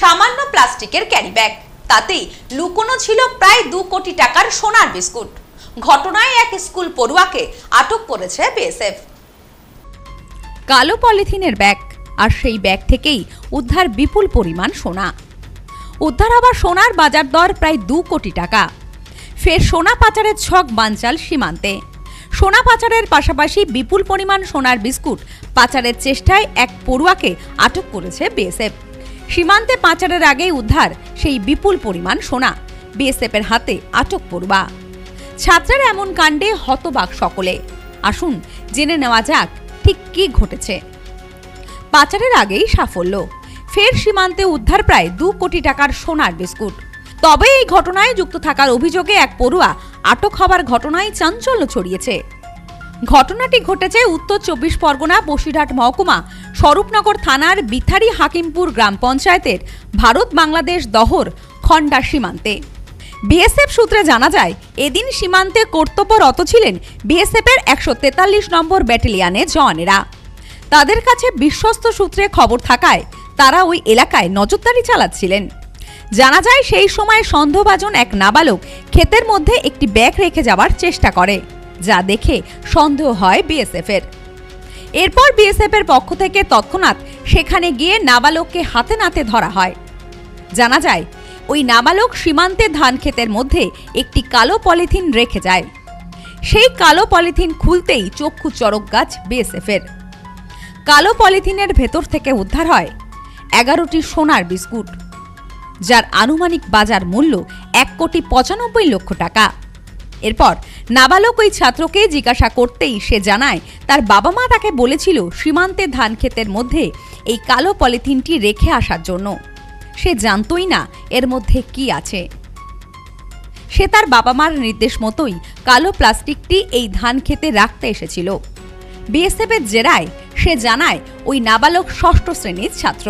সামান্য প্লাস্টিকের carry bag. তাতেই লুকোনো ছিল প্রায় দু কোটি টাকার সোনার বিস্কুট। ঘটনায় এক স্কুল পড়ুয়াকে আটক করেছে বিএসএফ। কালো পলিথিনের ব্যাগ আর সেই ব্যাগ থেকেই উদ্ধার বিপুল পরিমাণ সোনা। উদ্ধার হবার সোনার বাজার দর প্রায় দু কোটি টাকা। ফের সোনা পাচারের ছক বানচাল সীমান্তে। সোনা পাচারের পাশাপাশি বিপুল পরিমাণ সোনার বিস্কুট পাচারের চেষ্টায় এক পড়ুয়াকে আটক করেছে বিএসএফ। সীমান্তে পাচারের আগেই উদ্ধার সেই বিপুল পরিমাণ সোনা। বিএসএফের হাতে আটক পড়ুয়া। ছাত্রের এমন কাণ্ডে হতবাক সকলে। আসুন, জেনে নেওয়া যাক ঠিক কি ঘটেছে। পাচারের আগেই সাফল্য। ফের সীমান্তে উদ্ধার প্রায় দু কোটি টাকার সোনার বিস্কুট। তবে এই ঘটনায় যুক্ত থাকার অভিযোগে এক পড়ুয়া আটক হবার ঘটনায় চাঞ্চল্য ছড়িয়েছে। ঘটনাটি ঘটেছে উত্তর চব্বিশ পরগনা বসিরহাট মহকুমা স্বরূপনগর থানার বিথারি হাকিমপুর গ্রাম পঞ্চায়েতের ভারত বাংলাদেশ দহর খন্ডা সীমান্তে। বিএসএফ সূত্রে জানা যায়, এদিন সীমান্তে কর্তব্যরত ছিলেন বিএসএফের একশো তেতাল্লিশ নম্বর ব্যাটালিয়ানের জওয়ানেরা। তাদের কাছে বিশ্বস্ত সূত্রে খবর থাকায় তারা ওই এলাকায় নজরদারি চালাচ্ছিলেন। জানা যায়, সেই সময় সন্দেহভাজন এক নাবালক ক্ষেতের মধ্যে একটি ব্যাগ রেখে যাওয়ার চেষ্টা করে। যা দেখে সন্দেহ হয় বিএসএফ এর এরপর বিএসএফ এর পক্ষ থেকে তৎক্ষণাৎ সেখানে গিয়ে নাবালককে হাতে নাতে ধরা হয়। জানা যায়, ওই নাবালক সীমান্তে ধান ক্ষেতের মধ্যে একটি কালো পলিথিন রেখে যায়। সেই কালো পলিথিন খুলতেই চক্ষু চরক গাছ বিএসএফ এর কালো পলিথিনের ভেতর থেকে উদ্ধার হয় এগারোটি সোনার বিস্কুট, যার আনুমানিক বাজার মূল্য এক কোটি পঁচানব্বই লক্ষ টাকা। এরপর নাবালক ওই ছাত্রকে জিজ্ঞাসা করতেই সে জানায়, তার বাবা মা তাকে বলেছিল সীমান্তে ধান ক্ষেতের মধ্যে এই কালো পলিথিনটি রেখে আসার জন্য। সে জানতই না এর মধ্যে কি আছে। সে তার বাবা মার নির্দেশ মতোই কালো প্লাস্টিকটি এই ধান খেতে রাখতে এসেছিল। বিএসএফের জেরায় সে জানায় ওই নাবালক ষষ্ঠ শ্রেণির ছাত্র।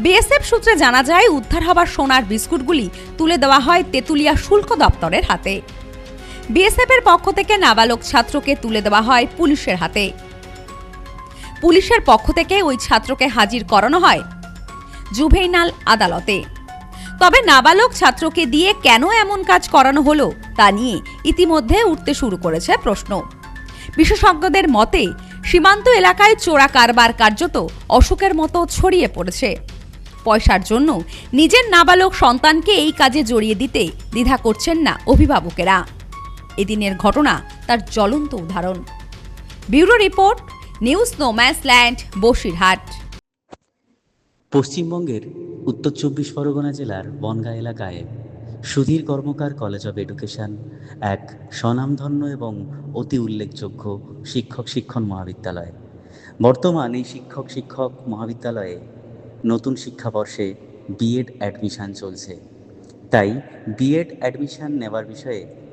বিএসএফ সূত্রে জানা যায়, উদ্ধার হবার সোনার বিস্কুটগুলি তুলে দেওয়া হয় তেঁতুলিয়া শুল্ক দপ্তরের হাতে। বিএসএফ এর পক্ষ থেকে নাবালক ছাত্রকে তুলে দেওয়া হয় পুলিশের হাতে। পুলিশের পক্ষ থেকে ওই ছাত্রকে হাজির করানো হয় জুভেইনাল আদালতে। তবে নাবালক ছাত্রকে দিয়ে কেন এমন কাজ করানো হলো, তা নিয়ে ইতিমধ্যে উঠতে শুরু করেছে প্রশ্ন। বিশেষজ্ঞদের মতে, সীমান্ত এলাকায় চোরা কারবার কার্যত অসুখের মতো ছড়িয়ে পড়েছে। পয়সার জন্য নিজের নাবালক সন্তানকে এই কাজে জড়িয়ে দিতে দ্বিধা করছেন না অভিভাবকেরা। এদিনের ঘটনা তার জ্বলন্ত উদাহরণ। Bureau report, news no man's land, Basirhat. পশ্চিমবঙ্গের উত্তর চব্বিশ পরগনা জেলার বনগাঁ এলাকায় Sudhir Karmakar college of education এক স্বনামধন্য এবং অতি উল্লেখযোগ্য শিক্ষক শিক্ষণ মহাবিদ্যালয়। বর্তমান এই শিক্ষক শিক্ষক মহাবিদ্যালয়ে নতুন শিক্ষাবর্ষে বিএড অ্যাডমিশান চলছে। তাই বিএড অ্যাডমিশান নেওয়ার বিষয়ে